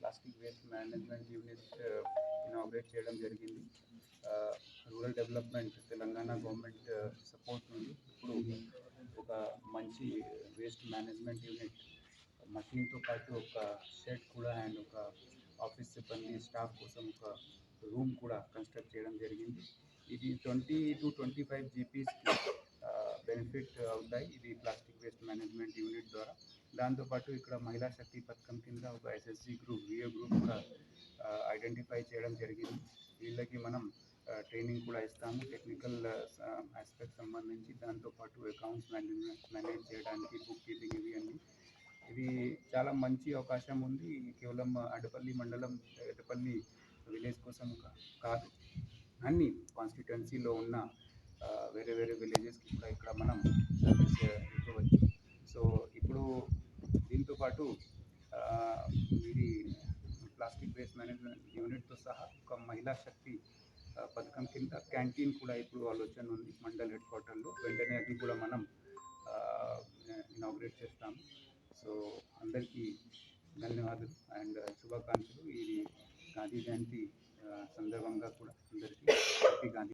Plastic waste management unit inaugurate చేయడం జరిగింది. Rural development Telangana government support నుండి ఇప్పుడు ఒక మంచి వేస్ట్ మేనేజ్మెంట్ యూనిట్ మషిన్తో పాటు ఒక షెడ్ కూడా అండ్ ఒక ఆఫీస్ సిబ్బంది స్టాఫ్ కోసం ఒక రూమ్ కూడా కన్స్ట్రక్ట్ చేయడం జరిగింది. ఇది ట్వంటీ టు ట్వంటీ ఫైవ్ జీపీస్కి బెనిఫిట్ అవుతాయి. ఇది ప్లాస్టిక్ వేస్ట్ మేనేజ్మెంట్ యూనిట్ ద్వారా. దాంతోపాటు ఇక్కడ మహిళా శక్తి పథకం కింద ఒక ఎస్ఎస్జి గ్రూప్ విఏ గ్రూప్ కూడా ఐడెంటిఫై చేయడం జరిగింది. వీళ్ళకి మనం ట్రైనింగ్ కూడా ఇస్తాము. టెక్నికల్ ఆస్పెక్ట్ సంబంధించి దాంతోపాటు అకౌంట్స్ మేనేజ్మెంట్ మేనేజ్ చేయడానికి బుక్ కీపింగ్ ఇవి అన్నీ. ఇది చాలా మంచి అవకాశం ఉంది. కేవలం అడపల్లి మండలం అడపల్లి విలేజ్ కోసం కాదు. అన్ని కాన్స్టిట్యున్సీలో ఉన్న వేరే వేరే విలేజెస్కి మనం సర్వీస్ ఇవ్వవచ్చు సో ఇప్పుడు దీంతో పాటు ఇది ప్లాస్టిక్ వేస్ట్ మేనేజ్మెంట్ యూనిట్తో సహా ఒక మహిళా శక్తి పథకం కింద క్యాంటీన్ కూడా ఇప్పుడు ఆలోచన ఉంది మండల్ హెడ్ క్వార్టర్లో. వెంటనే అది కూడా మనం ఇనాగ్రేట్ చేస్తాము. సో అందరికీ ధన్యవాదాలు అండ్ శుభాకాంక్షలు. ఇది గాంధీ జయంతి సందర్భంగా కూడా అందరికీ. హ్యాపీ గాంధీ